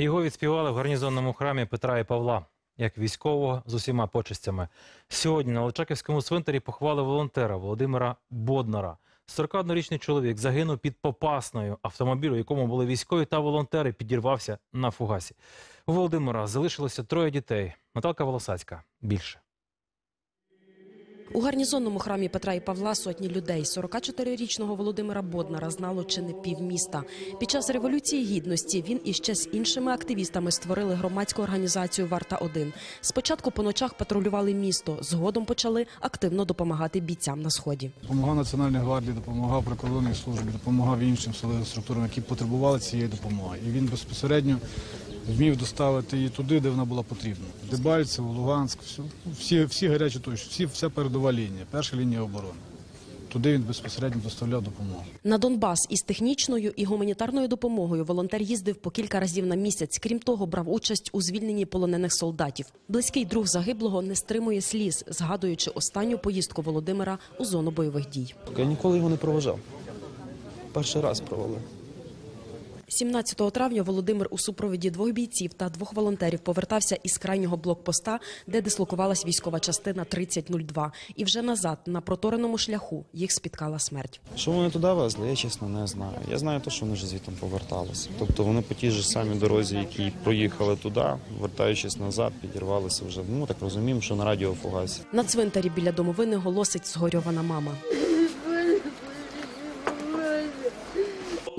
Його відспівали в гарнізонному храмі Петра і Павла, як військового з усіма почестями. Сьогодні на Личаківському свинтарі похвали волонтера Володимира Боднара. 41-річний чоловік загинув під Попасною. Автомобіль, якому були військові та волонтери, підірвався на фугасі. У Володимира залишилося троє дітей. Наталка Волосацька. Більше. У гарнізонному храмі Петра і Павла сотні людей. 44-річного Володимира Боднара знало чи не півміста. Під час революції гідності він іще з іншими активістами створили громадську організацію Варта 1 Спочатку по ночах патрулювали місто, згодом почали активно допомагати бійцям на сході. Допомагав Національній гвардії, допомагав прикордонній службі, допомагав іншим силовим структурам, які потребували цієї допомоги. І він безпосередньо вмів доставити її туди, де вона була потрібна. Дебальцево, Луганськ, всі, всі гарячі точки, всі, вся передова лінія, перша лінія оборони. Туди він безпосередньо доставляв допомогу. На Донбас із технічною і гуманітарною допомогою волонтер їздив по кілька разів на місяць. Крім того, брав участь у звільненні полонених солдатів. Близький друг загиблого не стримує сліз, згадуючи останню поїздку Володимира у зону бойових дій. Я ніколи його не проважав. Перший раз провели. 17 травня Володимир у супроводі двох бійців та двох волонтерів повертався із крайнього блокпоста, де дислокувалась військова частина 3002. І вже назад, на протореному шляху, їх спіткала смерть. Що вони туди везли, я чесно не знаю. Я знаю те, що вони вже звідти поверталися. Тобто вони по тій ж самій дорозі, які проїхали туди, вертаючись назад, підірвалися вже. Ну так розуміємо, що на радіофугасі. На цвинтарі біля домовини голосить згорьована мама.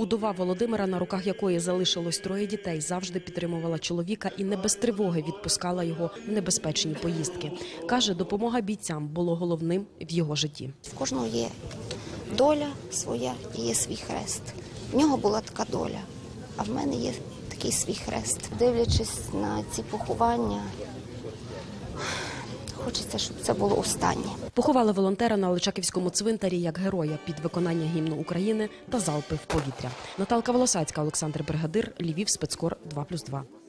Удова Володимира, на руках якої залишилось троє дітей, завжди підтримувала чоловіка і не без тривоги відпускала його в небезпечні поїздки. Каже, допомога бійцям було головним в його житті. В кожного є доля своя і є свій хрест. В нього була така доля, а в мене є такий свій хрест. Дивлячись на ці поховання, хочеться, щоб це було останнє. Поховали волонтера на Личаківському цвинтарі як героя під виконання гімну України та залпи в повітря. Наталка Волосацька, Олександр Бригадир, Львів, спецкор 2+,2.